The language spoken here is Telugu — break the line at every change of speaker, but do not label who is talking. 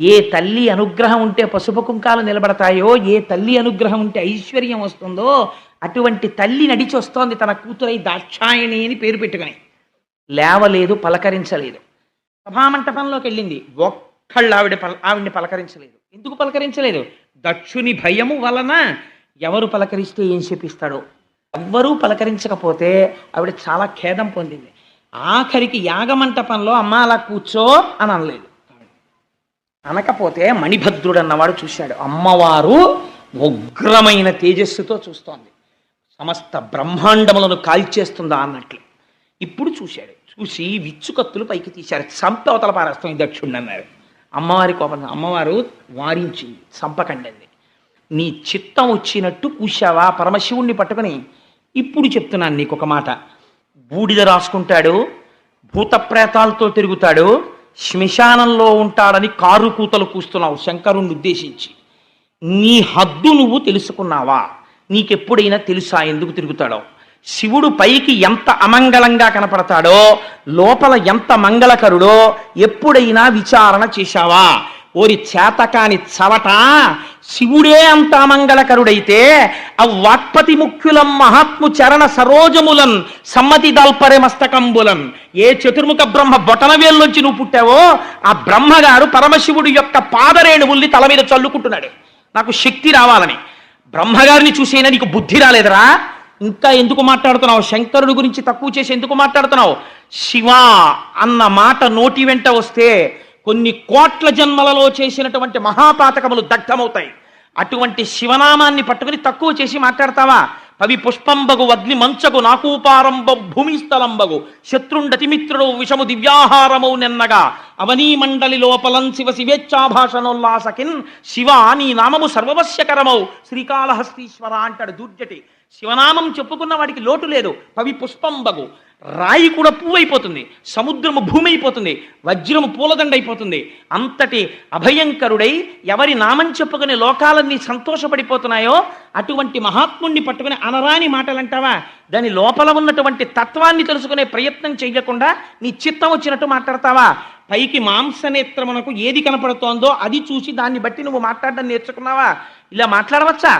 ఏ తల్లి అనుగ్రహం ఉంటే పసుపు కుంకాలు నిలబడతాయో ఏ తల్లి అనుగ్రహం ఉంటే ఐశ్వర్యం వస్తుందో అటువంటి తల్లి నడిచి వస్తోంది తన కూతురై దాక్షాయణి అని పేరు పెట్టుకుని. లేవలేదు పలకరించలేదు. సభామంటపంలోకి వెళ్ళింది. ఒక్కళ్ళు ఆవిడ పల ఆవిడ్ని పలకరించలేదు. ఎందుకు పలకరించలేదు? దక్షుని భయము వలన ఎవరు పలకరిస్తే ఏం చెప్పిస్తాడో. ఎవ్వరూ పలకరించకపోతే ఆవిడ చాలా ఖేదం పొందింది. ఆఖరికి యాగమంటపంలో అమ్మ అలా కూర్చో అని అనలేదు. అనకపోతే మణిభద్రుడు అన్నవాడు చూశాడు. అమ్మవారు ఉగ్రమైన తేజస్సుతో చూస్తోంది. సమస్త బ్రహ్మాండములను కాల్చేస్తుందా అన్నట్లు. ఇప్పుడు చూశాడు. చూసి విచ్చుకత్తులు పైకి తీశారు. చంపి అవతల పారేస్తాం ఈ దక్షుణ్ణి అన్నారు. అమ్మవారి కోపం అమ్మవారు వారించింది. చంపకండింది నీ చిత్తం వచ్చినట్టు కూశావా? పరమశివుణ్ణి పట్టుకొని ఇప్పుడు చెప్తున్నాను నీకు ఒక మాట. బూడిద రాసుకుంటాడు భూతప్రేతాలతో తిరుగుతాడు శ్మశానంలో ఉంటాడని కారు కూతలు కూస్తున్నావు శంకరుణ్ణి ఉద్దేశించి. నీ హద్దు నువ్వు తెలుసుకున్నావా? నీకెప్పుడైనా తెలుసా ఎందుకు తిరుగుతాడో? శివుడు పైకి ఎంత అమంగళంగా కనపడతాడో? లోపల ఎంత మంగళకరుడో? ఎప్పుడైనా విచారణ చేశావా? ఓరి చేతకాని చవట? శివుడే అంత మంగళకరుడైతే ఆ వాక్పతి ముఖ్యులం మహాత్ము చరణ సరోజములన్ సమ్మతి దాల్పరే మస్తకంబులన్ ఏ చతుర్ముఖ బ్రహ్మ బొటనవేల్లోంచి నువ్వు పుట్టావో ఆ బ్రహ్మగారు పరమశివుడి యొక్క పాదరేణువుల్ని తల మీద చల్లుకుంటున్నాడు. నాకు శక్తి రావాలని. బ్రహ్మగారిని చూసైనా నీకు బుద్ధి రాలేదురా? ఇంకా ఎందుకు మాట్లాడుతున్నావు? శంకరుడు గురించి తక్కువ చేసి ఎందుకు మాట్లాడుతున్నావు? శివ అన్న మాట నోటి వెంట వస్తే కొన్ని కోట్ల జన్మలలో చేసినటువంటి మహాపాతకములు దగ్ధమవుతాయి. అటువంటి శివనామాన్ని పట్టుకుని తక్కువ చేసి మాట్లాడతావా? పవి పుష్పంబగు అగ్ని మంచగు నాకూపారంబ భూమి స్థలంబగు శత్రుండతి మిత్రుడు విషము దివ్యాహారమౌ నిన్నగా. అవనీ మండలి లోపలం శివ శివేచ్ఛాభాషణోల్లాసకిన్ శివ నీ నామము సర్వవశ్యకరమౌ. శ్రీకాళహస్తీశ్వర అంటాడు దుర్జటి. శివనామం చెప్పుకున్న వాడికి లోటు లేదు. పవి పుష్పంబగు. రాయి కూడా పువ్వు అయిపోతుంది సముద్రము భూమి అయిపోతుంది వజ్రము పూలదండ అయిపోతుంది అంతటి అభయంకరుడై ఎవరి నామం చెప్పుకుని లోకాలన్నీ సంతోషపడిపోతున్నాయో అటువంటి మహాత్ముణ్ణి పట్టుకుని అనరాని మాటలంటావా? దాని లోపల ఉన్నటువంటి తత్వాన్ని తెలుసుకునే ప్రయత్నం చేయకుండా నీ చిత్తం వచ్చినట్టు మాట్లాడతావా? పైకి మాంసనేత్రమునకు ఏది కనపడుతోందో అది చూసి దాన్ని బట్టి నువ్వు మాట్లాడడం నేర్చుకున్నావా? ఇలా మాట్లాడవచ్చా?